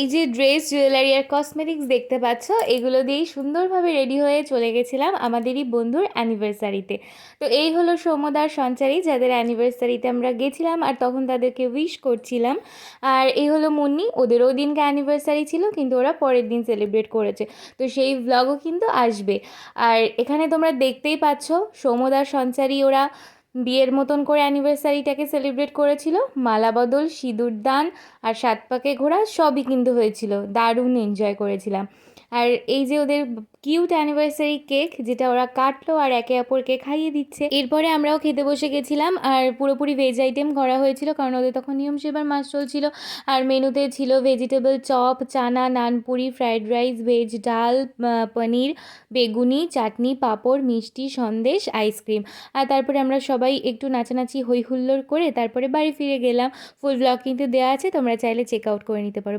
এই যে dress jewellery আর cosmetics দেখতে পাচ্ছ, এগুলো দিয়েই সুন্দরভাবে রেডি হয়ে চলে গেছিলাম আমাদেরই বন্ধুর অ্যানিভার্সারিতে তো এই হলো সৌমদার সঞ্চারী, যাদের অ্যানিভার্সারিতে আমরা গেছিলাম আর তখন তাদেরকে উইশ করছিলাম। আর এই হলো মুন্নি ওদের ওই দিনকে অ্যানিভার্সারি ছিল, কিন্তু ওরা পরের দিন সেলিব্রেট করেছে। তো সেই ভ্লগও কিন্তু আসবে। আর এখানে তোমরা দেখতেই পাচ্ছ সৌমদার সঞ্চারী, ওরা বিয়ের মতন করে অ্যানিভার্সারিটাকে সেলিব্রেট করেছিল। মালা বদল, সিঁদুর দান আর সাত পাকে ঘোরা সবই কিন্তু হয়েছিল। দারুণ এনজয় করেছিলাম। আর এই যে ওদের কিউট অ্যানিভার্সারি কেক যেটা ওরা কাটলো আর একে অপরকে খাইয়ে দিচ্ছে। এরপরে আমরাও খেতে বসে গেছিলাম, আর পুরোপুরি ভেজ আইটেম করা হয়েছিল, কারণ ওদের তখন নিয়ম সেবার মাস চলছিল। আর মেনুতে ছিল ভেজিটেবল চপ চানা, নানপুরি ফ্রাইড রাইস ভেজ ডাল পনির, বেগুনি, চাটনি, পাঁপড়, মিষ্টি, সন্দেশ আইসক্রিম আর তারপরে আমরা সবাই একটু নাচানাচি হই হুল্লোড় করে তারপরে বাড়ি ফিরে গেলাম। ফুল ব্লগ কিন্তু দেওয়া আছে, তোমরা চাইলে চেক আউট করে নিতে পারো।